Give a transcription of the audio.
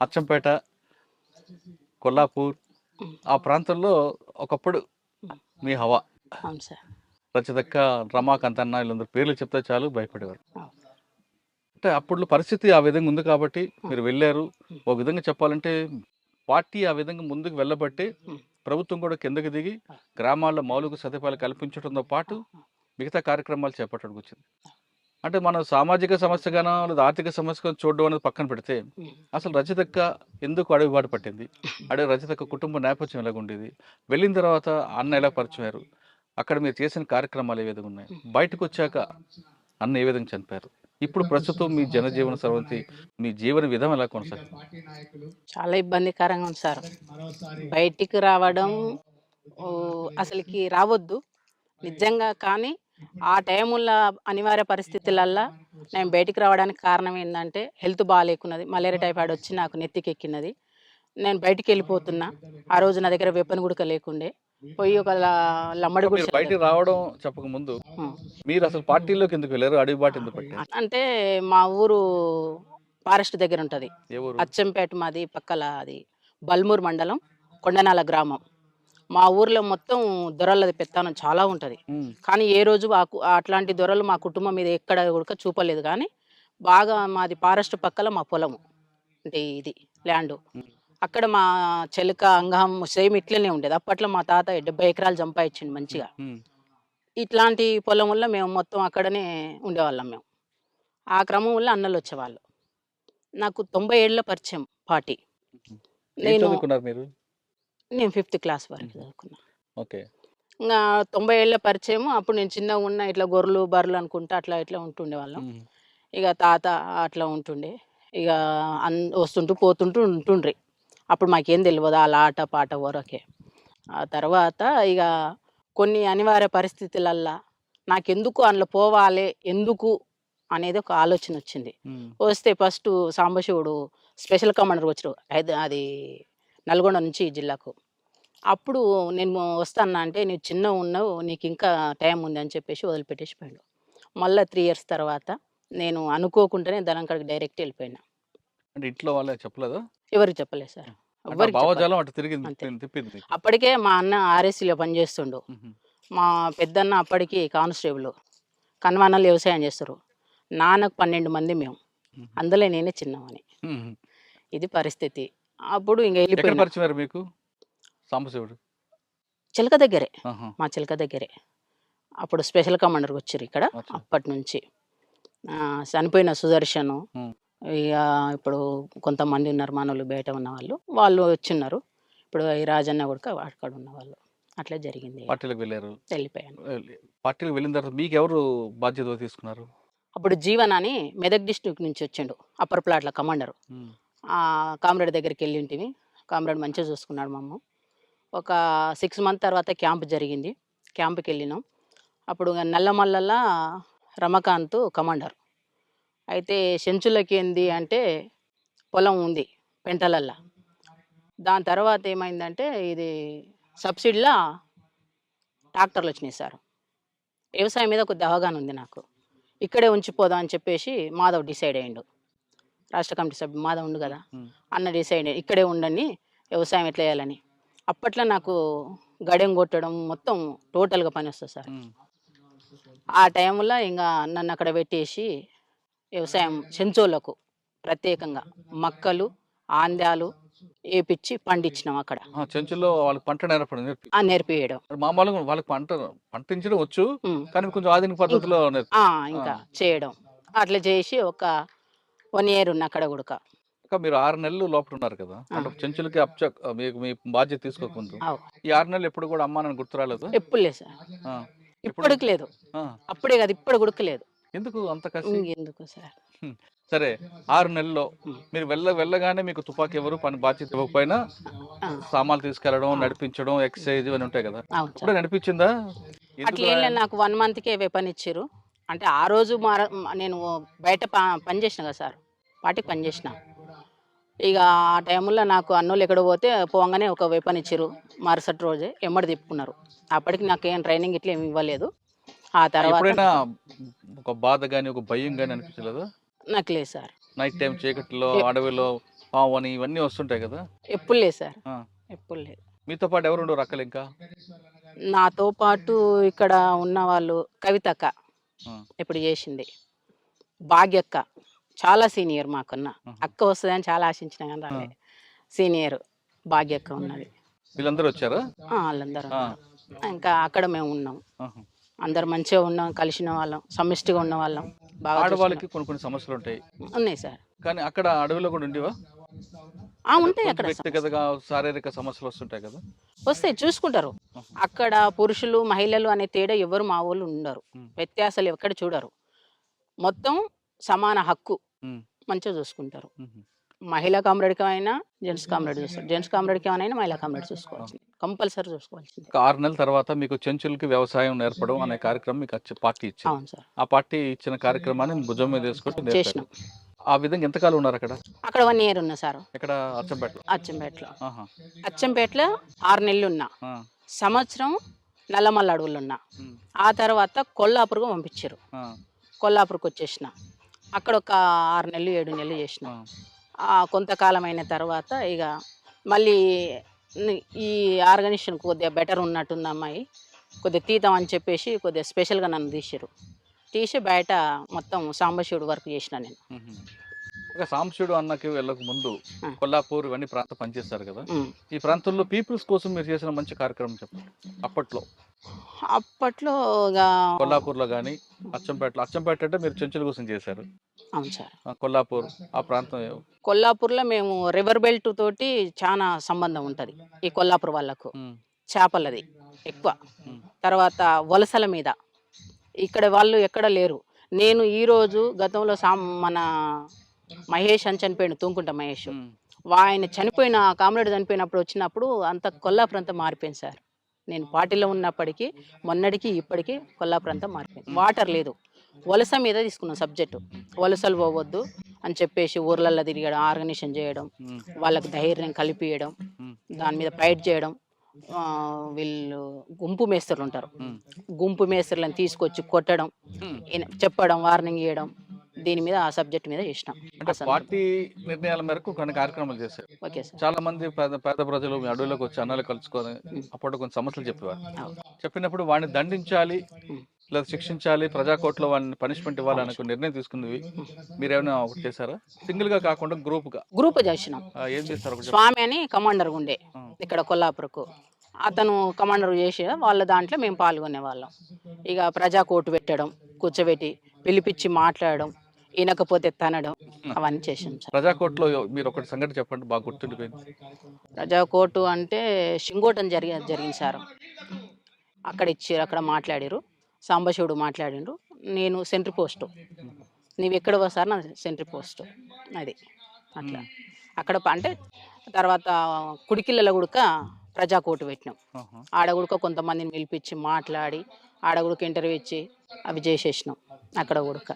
అచ్చంపేట కొల్లాపూర్ ఆ ప్రాంతంలో ఒకప్పుడు మీ హవా. అవును సార్. రచదక్క రమాకాంత్ అన్న వీళ్ళందరూ పేర్లు చెప్తే చాలు భయపడేవారు. అంటే అప్పుడు పరిస్థితి ఆ విధంగా ఉంది కాబట్టి మీరు వెళ్ళారు. ఒక విధంగా చెప్పాలంటే పార్టీ ఆ విధంగా ముందుకు వెళ్ళబట్టి. ప్రభుత్వం కూడా కిందకి దిగి గ్రామాల్లో మౌలిక సదుపాయాలు కల్పించడంతో పాటు మిగతా కార్యక్రమాలు చేపట్టడానికి వచ్చింది. అంటే మనం సామాజిక సమస్యగానో లేదా ఆర్థిక సమస్యగా చూడడం అనేది పక్కన పెడితే. అసలు రచతక్క ఎందుకు అడుగుబాటు పట్టింది? అడుగు రచతక్క కుటుంబ నేపథ్యం ఎలాగ ఉండేది? వెళ్ళిన తర్వాత అన్న ఎలా పరిచయం అయ్యారు అక్కడ మీరు చేసిన కార్యక్రమాలు ఏ విధంగా ఉన్నాయి? బయటకు వచ్చాక అన్న ఏ విధంగా చనిపోయారు? ఇప్పుడు ప్రస్తుతం మీ జనజీవన సర్వంతి మీ జీవన విధానం ఎలా కొనసాగుతుంది చాలా ఇబ్బందికరంగా ఉంది సార్. బయటికి రావడం అసలుకి రావద్దు. నిజంగా కానీ ఆ టైముల్లో అనివార్య పరిస్థితులల్లో నేను బయటికి రావడానికి కారణం ఏంటంటే హెల్త్ బాగాలేకున్నది. మలేరియా టైఫాయిడ్ వచ్చి నాకు నెత్తికి ఎక్కినది నేను బయటికి వెళ్ళిపోతున్నా. ఆ రోజు నా దగ్గర వెపన్ గుడక లేకుండే. పోయి ఒక లమ్మడి బయటికి రావడం చెప్పక ముందు. మీరు అసలు పార్టీలోకి ఎందుకు వెళ్ళారు? అడుగుబాటు ఎందుకు అంటే మా ఊరు ఫారెస్ట్ దగ్గర ఉంటుంది. అచ్చంపేట మాది పక్కల అది బల్మూర్ మండలం కొండనాల గ్రామం. మా ఊర్లో మొత్తం దొరలది పెత్తానం చాలా ఉంటుంది. కానీ ఏ రోజు అట్లాంటి దొరలు మా కుటుంబం మీద ఎక్కడ కూడా చూపలేదు కానీ బాగా మాది ఫారెస్ట్ పక్కల మా పొలము. అంటే ఇది ల్యాండ్. అక్కడ మా చెలుక అంగం సేమ్ ఇట్లనే ఉండేది. అప్పట్లో మా తాత డెబ్బై ఎకరాలు సంపాదించిండు మంచిగా. ఇట్లాంటి పొలం వల్ల మేము మొత్తం అక్కడనే ఉండేవాళ్ళం మేము. ఆ క్రమం వల్ల అన్నలు వచ్చేవాళ్ళు. నాకు తొంభై ఏళ్ళ పరిచయం పార్టీ నేను నేను ఫిఫ్త్ క్లాస్ వరకు చదువుకున్నా. ఓకే. ఇంకా తొంభై ఏళ్ళ పరిచయం అప్పుడు నేను చిన్నగా ఉన్న ఇట్లా గొర్రెలు బర్రెలు అనుకుంటా అట్లా ఇట్లా ఉంటుండే వాళ్ళం. ఇక తాత అట్లా ఉంటుండే. ఇక అన్ వస్తుంటూ పోతుంటూ ఉంటుండ్రి. అప్పుడు మాకేం తెలియదు అలా ఆట పాట వరకే. ఆ తర్వాత ఇక కొన్ని అనివార్య పరిస్థితులల్లా నాకెందుకు అందులో పోవాలి ఎందుకు అనేది ఒక ఆలోచన వచ్చింది. వస్తే ఫస్ట్ సాంబశివుడు స్పెషల్ కమాండర్ వచ్చారు. అది నల్గొండ నుంచి ఈ జిల్లాకు. అప్పుడు నేను వస్తాను అంటే నీవు చిన్న ఉన్నావు నీకు ఇంకా టైం ఉంది అని చెప్పేసి వదిలిపెట్టేసి పోయాడు. మళ్ళీ త్రీ ఇయర్స్ తర్వాత నేను అనుకోకుండానే ధనంకడికి డైరెక్ట్ వెళ్ళిపోయినా. అంటే ఇంట్లో వాళ్ళే చెప్పలేదా? ఎవరికి చెప్పలేదు సార్. భావజాలం అటు తిరిగి. అప్పటికే మా అన్న ఆర్ఎస్సీలో పనిచేస్తుండు. మా పెద్దన్న అప్పటికి కానిస్టేబుల్ కన్వానాలు వ్యవసాయం చేస్తారు. నాన్నకు పన్నెండు మంది మేము. అందులో నేనే చిన్నమని ఉహు. ఇది పరిస్థితి. అప్పుడు ఇంకా వెళ్ళిపోయినా. పరిచయం మీకు? సాంబశివుడు. చిలక దగ్గరే. మా చిలక దగ్గరే. అప్పుడు స్పెషల్ కమాండర్కి వచ్చారు ఇక్కడ. అప్పటి నుంచి చనిపోయిన సుదర్శను. ఇక ఇప్పుడు కొంతమంది ఉన్నారు మనోళ్ళు బయట ఉన్న వాళ్ళు వాళ్ళు వచ్చిన్నారు. ఇప్పుడు ఈ రాజన్న కూడా అక్కడ ఉన్న వాళ్ళు అట్లా జరిగింది. పార్టీలకు వెళ్ళారు. వెళ్ళిపోయాను. వెళ్ళి- పార్టీలకు వెళ్ళిన తర్వాత మీకు ఎవరు బాధ్యత తీసుకున్నారు? అప్పుడు జీవన్ అని మెదక్ డిస్ట్రిక్ట్ నుంచి వచ్చిండు అప్పర్ ప్లాట్ల కమాండర్. కామ్రేడ్ దగ్గరికి వెళ్ళి వెళ్ళింటివి కామ్రేడ్ మంచిగా చూసుకున్నాడు మమ్మ ఒక సిక్స్ మంత్ తర్వాత క్యాంప్ జరిగింది. క్యాంప్కి వెళ్ళినాం. అప్పుడు నల్లమల్లల రమకాంత్ కమాండర్. అయితే చెంచులకి ఏంది అంటే పొలం ఉంది పెంటలల్లా. దాని తర్వాత ఏమైందంటే ఇది సబ్సిడీలో ట్రాక్టర్లు వచ్చినాయి సార్. వ్యవసాయం మీద కొద్ది అవగాహన ఉంది నాకు. ఇక్కడే ఉంచిపోదాం అని చెప్పేసి మాధవ్ డిసైడ్ అయ్యిండు. రాష్ట్ర కమిటీ సభ్యుడు మాధవ్ ఉండు కదా. అన్న డిసైడ్ ఇక్కడే ఉండండి వ్యవసాయం ఎట్లా చేయాలని. అప్పట్లో నాకు గడెం కొట్టడం మొత్తం టోటల్గా పని వస్తుంది సార్. ఆ టైంలో ఇంకా నన్ను అక్కడ పెట్టేసి వ్యవసాయం చెంచోళ్ళకు ప్రత్యేకంగా మక్కలు ఆంద్యాలు వేపిచ్చి పండించినాం అక్కడ. ఆ, చెంచుల్లో వాళ్ళకి పంట నేర్పడం నేర్పియడం మామూలుగా వాళ్ళకి పంట పండించడం వచ్చు. కానీ కొంచెం ఆధునిక పద్ధతిలో ఇంకా చేయడం. అట్లా చేసి ఒక వన్ ఇయర్ ఉన్న అక్కడ కూడా మీరు ఆరు నెలలు లోపల ఉన్నారు కదా అంటే చెంచులకి అప్చ మీకు మీ బాధ్యత తీసుకోకముందు. అవు. ఈ ఆరు నెలలు ఎప్పుడు కూడా అమ్మా నన్ను గుర్తు రాలేదు ఎప్పుడు లేదు సార్. ఆ. ఇప్పటికి లేదు. అప్పుడే కాదు ఇప్పుడు గుడకలేదు ఎందుకు అంత కసి? ఎందుకు సార్? సరే ఆరు నెలల్లో మీరు వెళ్ళ వెళ్ళగానే మీకు తుపాకీ ఎవరు పని బాధ్యత ఇవ్వకపోయినా సామాన్లు తీసుకెళ్ళడం నడిపించడం ఎక్సర్సైజ్ ఇవన్నీ ఉంటాయి కదా! ఇప్పుడు నడిపించిందా? అట్లా నాకు వన్ మంత్కే వెపన్ ఇచ్చారు అంటే ఆ రోజు మార నేను బయట ప- పని చేసిన కదా సార్. పార్టీకి పని చేసిన ఇక ఆ టైంలో నాకు అన్నోళ్ళు ఎక్కడ పోతే పోగానే ఒక వెపన్ ఇచ్చారు మరుసటి రోజే ఎమ్మడి తిప్పుకున్నారు. అప్పటికి నాకు ఏం ట్రైనింగ్ ఇట్లా ఏమి ఇవ్వలేదు. ఆ తర్వాత ఒక బాధ గాని ఒక భయం గాని అనిపించలేదా? నాకు లేదు సార్. నైట్ టైం చీకట్లో అడవిలో పావు అని ఇవన్నీ వస్తుంటాయి కదా? ఎప్పుడు లేదు సార్. ఎప్పుడు లేదు. మీతో పాటు ఎవరు ఉండరు అక్కలు ఇంకా? నాతో పాటు ఇక్కడ ఉన్న వాళ్ళు కవితక్క. ఇప్పుడు చేసింది? భాగ్యక్క. చాలా సీనియర్ మాకున్న. అక్క వస్తుందని చాలా ఆశించిన కానీ రాలే. సీనియర్. భాగ్యక్క ఉన్నది. వీళ్ళందరూ వచ్చారా? వాళ్ళందరూ. ఇంకా అక్కడ మేము ఉన్నాం. అందరు మంచిగా ఉన్నాం కలిసిన వాళ్ళం సమిష్టిగా ఉన్న వాళ్ళం బాగా ఆడవాళ్ళకి కొన్ని కొన్ని సమస్యలు ఉంటాయి. ఉన్నాయి సార్. కానీ అక్కడ అడవిలో కూడా ఉండేవా? ఉంటాయి అక్కడ వ్యక్తిగతంగా శారీరక సమస్యలు వస్తుంటాయి కదా? వస్తాయి చూసుకుంటారు. అక్కడ పురుషులు మహిళలు అనే తేడా ఎవరు మా వాళ్ళు ఉండరు. వ్యత్యాసాలు ఎక్కడ చూడరు. మొత్తం సమాన హక్కు. మంచిగా చూసుకుంటారు. మహిళా కామ్రేడ్కి అయినా జెంట్స్ కామ్రేడ్ చూస్తారు. జెంట్స్ కామ్రేడ్కి అయినా మహిళా కామ్రేడ్ చూసుకోవాల్సింది. కంపల్సరీ చూసుకోవాల్సింది. ఆరు నెలల తర్వాత మీకు చెంచులకి వ్యవసాయం నేర్పడం అనే కార్యక్రమం మీకు పార్టీ ఇచ్చింది ఆ పార్టీ ఇచ్చిన కార్యక్రమాన్ని భుజం మీద నేర్పారు చేసినాం. ఆ విధంగా ఎంతకాలం ఉన్నారు అక్కడ? అక్కడ వన్ ఇయర్ ఉన్నా సార్. ఇక్కడ అచ్చంపేట అచ్చంపేటలో. ఆహా. అచ్చంపేటలో ఆరు నెలలు ఉన్నా. ఆ. సంవత్సరం నల్లమల్ల అడవులు ఉన్నా. ఉమ్. ఆ తర్వాత కొల్లాపూర్కు పంపించారు. ఆ. కొల్లాపూర్కి వచ్చేసిన. అక్కడ ఒక ఆరు నెలలు ఏడు నెలలు చేసిన. ఆ. ఆ కొంతకాలం అయిన తర్వాత ఇక మళ్ళీ ని- ఈ ఆర్గనైజేషన్ కొద్దిగా బెటర్ ఉన్నట్టుంది అమ్మాయి. కొద్దిగా తీద్దాం అని చెప్పేసి కొద్దిగా స్పెషల్గా నన్ను తీసారు తీసి బయట మొత్తం సాంబశివుడు వర్క్ చేసిన నేను. ఒక సాంశుడు అన్నకి వెళ్ళక ముందు. కొల్లాపూర్ ఇవన్నీ ప్రాంతం పనిచేస్తారు కదా. ఈ ప్రాంతంలో పీపుల్స్ కోసం మీరు చేసిన మంచి కార్యక్రమం చెప్పండి అప్పట్లో అప్పట్లో కొల్లాపూర్లో కానీ అచ్చంపేటలో అచ్చంపేట అంటే మీరు చెంచుల కోసం చేశారు అవును సార్ కొల్లాపూర్ ఆ ప్రాంతం కొల్లాపూర్లో మేము రివర్ బెల్ట్ తోటి చాలా సంబంధం ఉంటుంది ఈ కొల్లాపూర్ వాళ్ళకు. చేపలది ఎక్కువ. తర్వాత వలసల మీద ఇక్కడ వాళ్ళు ఎక్కడ లేరు. నేను ఈరోజు గతంలో సాం మన మహేష్ అని చనిపోయాడు తూంకుంట మహేష్. ఆయన చనిపోయిన కామ్రేడ్ చనిపోయినప్పుడు వచ్చినప్పుడు అంత కొల్లాపురం అంతా మారిపోయింది సార్. నేను పార్టీలో ఉన్నప్పటికీ మొన్నటికి ఇప్పటికీ కొల్లాపురం అంతా మారిపోయింది వాటర్ లేదు. వలస మీద తీసుకున్నాం సబ్జెక్టు. వలసలు పోవద్దు అని చెప్పేసి ఊర్లల్లో తిరగడం ఆర్గనైజేషన్ చేయడం. వాళ్ళకి ధైర్యం కలిపియడం. దాని మీద ఫైట్ చేయడం వీళ్ళు గుంపు మేస్తరులు ఉంటారు. గుంపు మేస్తరులను తీసుకొచ్చి కొట్టడం చెప్పడం వార్నింగ్ ఇవ్వడం దీని మీద ఆ సబ్జెక్ట్ మీద చేసినాం. పార్టీ నిర్ణయాల మేరకు కొన్ని కార్యక్రమాలు చేశారు ఓకే సార్ చాలా మంది పేద ప్రజలు మీ అడవులకు వచ్చి అన్నాలు కలుసుకొని అప్పుడు కొన్ని సమస్యలు చెప్పేవారు. చెప్పినప్పుడు వాడిని దండించాలి. లేదా శిక్షించాలి ప్రజాకోర్టులో వాడిని పనిష్మెంట్ ఇవ్వాలి అనుకున్న నిర్ణయం తీసుకున్నవి మీరేమైనా ఒకటి చేశారా సింగిల్గా కాకుండా గ్రూప్గా గ్రూప్ చేసినాం ఏం చేస్తారు. స్వామి అని కమాండర్ ఉండే. ఇక్కడ కొల్లాపురకు. అతను కమాండర్ చేసి వాళ్ళ దాంట్లో మేము పాల్గొనే వాళ్ళం ఇక ప్రజా కోర్టు పెట్టడం కూర్చోబెట్టి పిలిపించి మాట్లాడడం వినకపోతే తనడం అవన్నీ చేసాం సార్. ప్రజాకోర్టులో మీరు ఒకటి సంగతి చెప్పండి బాగా గుర్తుండిపోయింది. ప్రజా కోర్టు అంటే షింగోటం జరిగి జరిగింది సార్. అక్కడ ఇచ్చారు అక్కడ మాట్లాడారు. సాంబశివుడు మాట్లాడిండ్రు నేను సెంట్రీ పోస్టు. నీవు ఎక్కడ సార్? నా సెంట్రీ పోస్టు. అది. అట్లా. అక్కడ అంటే తర్వాత కుడికిళ్ళలో గుడక ప్రజా కోర్టు పెట్టినాం. ఆడ గుడక కొంతమందిని పిలిపించి మాట్లాడి ఆడ గుడక ఇంటర్వ్యూ ఇచ్చి అవి చేసేసినాం అక్కడ గుడక